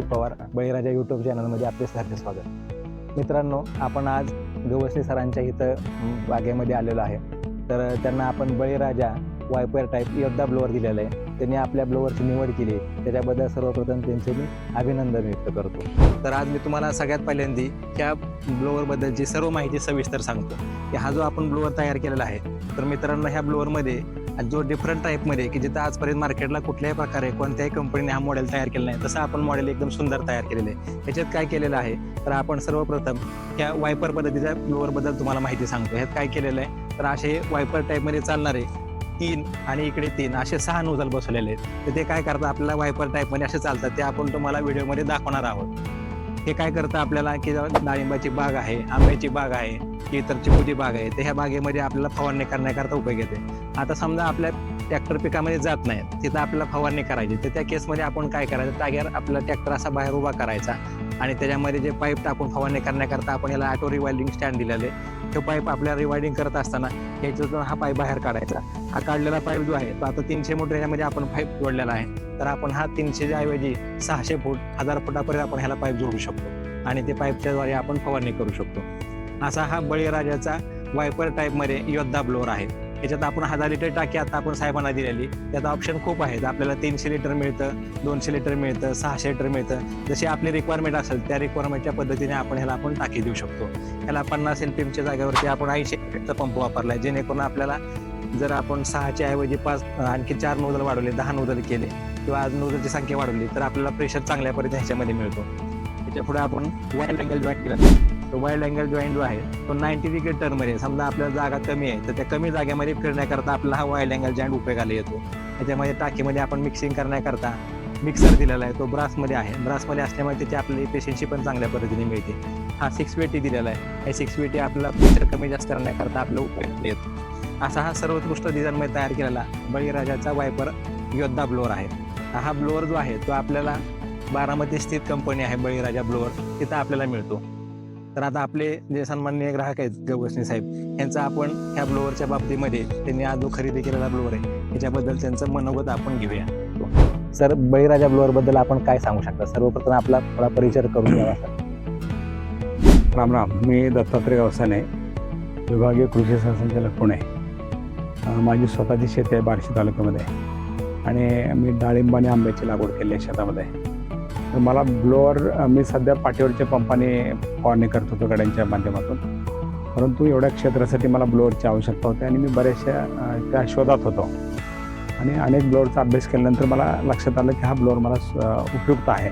पवार बळीराजा YouTube चॅनलमध्ये आपले सहर्ष स्वागत. मित्रांनो आपण आज गवसले सरांच्या इथं बागेमध्ये आलेलो आहे. तर त्यांना आपण बळीराजा वायपर टाईप योद्धा ब्लोअर दिलेला आहे. त्यांनी आपल्या ब्लोअरची निवड केली त्याच्याबद्दल सर्वप्रथम त्यांचे मी अभिनंदन व्यक्त करतो. तर आज मी तुम्हाला सगळ्यात पहिल्यांदी ह्या ब्लोअरबद्दलची सर्व माहिती सविस्तर सांगतो. की हा जो आपण ब्लोअर तयार केलेला आहे तर मित्रांनो ह्या ब्लोअरमध्ये जो डिफरंट टाईपमध्ये की जिथं आजपर्यंत मार्केटला कुठल्याही प्रकारे कोणत्याही कंपनीने हा मॉडेल तयार केला नाही तसं आपण मॉडेल एकदम सुंदर तयार केलेलं आहे. ह्याच्यात काय केलेलं आहे तर आपण सर्वप्रथम ह्या वायपर पद्धतीच्या फ्लोअरबद्दल तुम्हाला माहिती सांगतो. ह्यात काय केलेलं आहे तर असे वायपर टाईपमध्ये चालणारे तीन आणि इकडे तीन असे सहा नोजल बसवलेले आहेत. तर ते काय करतात आपल्याला वायपर टाईपमध्ये असे चालतात ते आपण तुम्हाला व्हिडिओमध्ये दाखवणार आहोत. हे काय करतं आपल्याला की डाळिंबाची बाग आहे आंब्याची बाग आहे की इतर चिकूची बाग आहे तर ह्या बागेमध्ये आपल्याला फवारणी करण्याकरता उपयोग येते आता समजा आपल्या ट्रॅक्टर पिकामध्ये जात नाही तिथं आपल्याला फवारणी करायची तर त्या केसमध्ये आपण काय करायचं? टाग्यावर आपला ट्रॅक्टर असा बाहेर उभा करायचा आणि त्याच्यामध्ये जे पाईप टाकून फवारणी करण्याकरता आपण याला ऑटो रिवायडिंग स्टँड दिलेले. तो पाईप आपल्याला रिवायडिंग करत असताना याच्यातून हा पाईप बाहेर काढायचा. हा काढलेला पाईप जो आहे तो आता तीनशे मोटर ह्याच्यामध्ये आपण पाईप जोडलेला आहे. तर आपण हा तीनशेच्या ऐवजी सहाशे फूट हजार फुटापर्यंत आपण ह्याला पाईप जोडू शकतो आणि ते पाईपच्याद्वारे आपण फवारणी करू शकतो. असा हा बळीराजाचा वायपर टाईपमध्ये योद्धा ब्लोअर आहे. याच्यात आपण हजार लिटर टाकी आता आपण साहेबांना दिलेली. त्यात ऑप्शन खूप आहेत आपल्याला तीनशे लिटर मिळतं दोनशे लिटर मिळतं सहाशे लिटर मिळतं जशी आपली रिक्वायरमेंट असेल त्या रिक्वायरमेंटच्या पद्धतीने आपण ह्याला आपण टाकी देऊ शकतो. ह्याला पन्नास एल पी एमच्या जागेवरती आपण ऐंशी चा पंप वापरला आहे जेणेकरून आपल्याला जर आपण सहाच्या ऐवजी पाच आणखी चार नोजल वाढवले दहा नोजल केले किंवा आज नोजलची संख्या वाढवली तर आपल्याला प्रेशर चांगल्या पद्धतीने ह्याच्यामध्ये मिळतो. त्याच्या पुढे आपण वाईल्ड अँगल जॉईन केला. तो वाईल्ड अँगल जॉईंट जो आहे तो नाईन्टी डिग्री टर्नमध्ये समजा आपल्याला जागा कमी आहे तर त्या कमी जागेमध्ये फिरण्याकरता आपला हा वाईल्ड अँगल जॉईंट उपयोगाला येतो. त्याच्यामध्ये टाकीमध्ये आपण मिक्सिंग करण्याकरता मिक्सर दिलेला आहे तो ब्रासमध्ये आहे. ब्रासमध्ये असल्यामुळे त्याची आपली एफिशियन्सी पण चांगल्या पद्धतीने मिळते. हा सिक्स वेटी दिलेला आहे. हे सिक्स वेटी आपला प्रेशर कमी जास्त करण्याकरता आपलं उपयोग येतो. असा हा सर्वोत्कृष्ट डिझाईनमध्ये तयार केलेला बळीराजाचा वायपर योद्धा ब्लोअर आहे. हा ब्लोअर जो आहे तो आपल्याला बारामती स्थित कंपनी आहे बळीराजा ब्लोअर तिथं आपल्याला मिळतो. तर आता आपले जे सन्माननीय ग्राहक आहेत गवसनी साहेब यांचा आपण ह्या ब्लोअरच्या बाबतीमध्ये त्यांनी आज जो खरेदी केलेला ब्लोअर आहे याच्याबद्दल त्यांचं मनोगत आपण घेऊया. सर बळीराजा ब्लोअरबद्दल आपण काय सांगू शकता? सर्वप्रथम आपला थोडा परिचय करून द्यावा सर. राम राम. मी दत्तात्रय गावसाने विभागीय कृषी संचालक पुणे. माझी स्वतःची शेती आहे बार्शी तालुक्यामध्ये. आणि मी डाळिंब आणि आंब्याची लागवड केली आहे शेतामध्ये. तर मला ब्लोअर मी सध्या पाठीवरच्या पंपाने फवारणी करत होतो गाड्यांच्या माध्यमातून. परंतु एवढ्या क्षेत्रासाठी मला ब्लोअरची आवश्यकता होती आणि मी बऱ्याचशा त्या शोधात होतो. आणि अनेक ब्लोअरचा अभ्यास केल्यानंतर मला लक्षात आलं की हा ब्लोअर मला उपयुक्त आहे.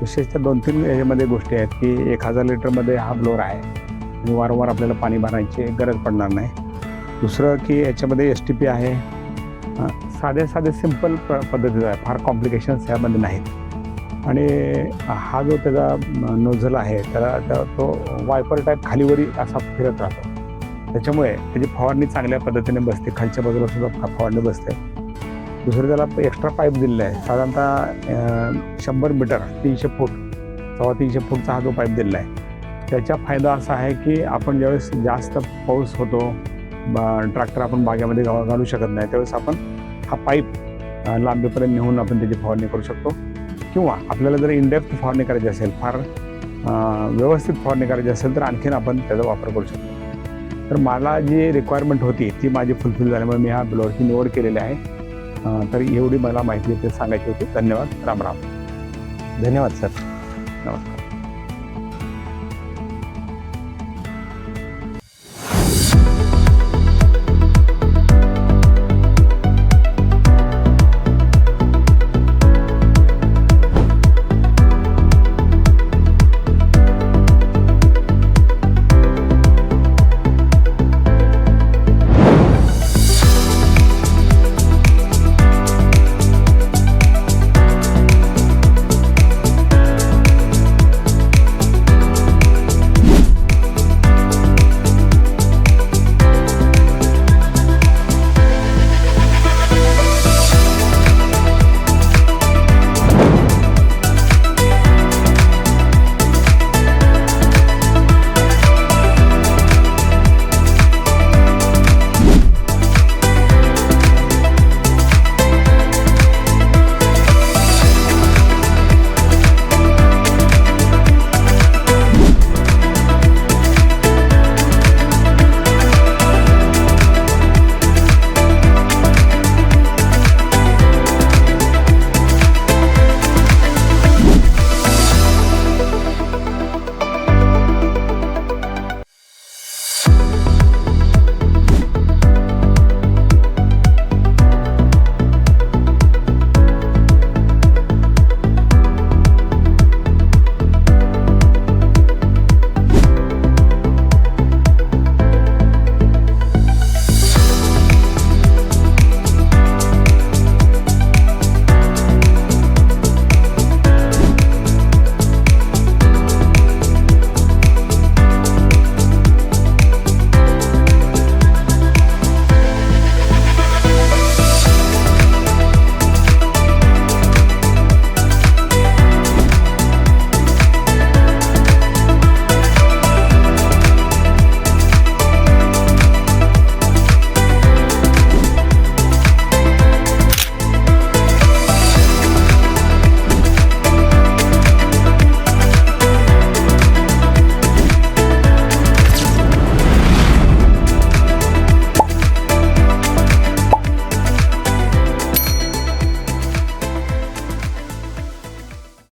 विशेषतः दोन तीन याच्यामध्ये गोष्टी आहेत की एक हजार लिटरमध्ये हा ब्लोअर आहे. आणि वारंवार आपल्याला पाणी भरायची गरज पडणार नाही. दुसरं की याच्यामध्ये एस टी पी आहे. साध्या साधे साधे सिंपल प पद्धतीचा आहे फार कॉम्प्लिकेशन्स यामध्ये नाहीत. आणि हा जो त्याचा नोझल आहे त्याला त्या- तो वायपर टाईप खालीवरी असा फिरत राहतो. त्याच्यामुळे त्याची फवारणी चांगल्या पद्धतीने बसते. खालच्या बाजूला सुद्धा फवारणी बसते. दुसरं त्याला एक्स्ट्रा पाईप दिलेला आहे. साधारणतः शंभर मीटर तीनशे फूट सव्वा तीनशे फूटचा हा जो पाईप दिलेला आहे. त्याचा फायदा असा आहे की आपण ज्यावेळेस जास्त पाऊस होतो ट्रॅक्टर आपण बागेमध्ये घालू शकत नाही त्यावेळेस आपण हा पाईप लांबीपर्यंत नेऊन आपण त्याची फवारणी करू शकतो. किंवा आपल्याला जर इनडेप्थ फवारणी करायची असेल फार व्यवस्थित फवारणी करायची असेल तर आणखीन आपण त्याचा वापर करू शकतो. तर मला जी रिक्वायरमेंट होती ती माझी फुलफिल झाल्यामुळे मी ह्या ब्लोअरची निवड केलेली आहे. तर एवढी मला माहिती ते सांगायची होती. धन्यवाद. राम राम. धन्यवाद सर. नमस्कार.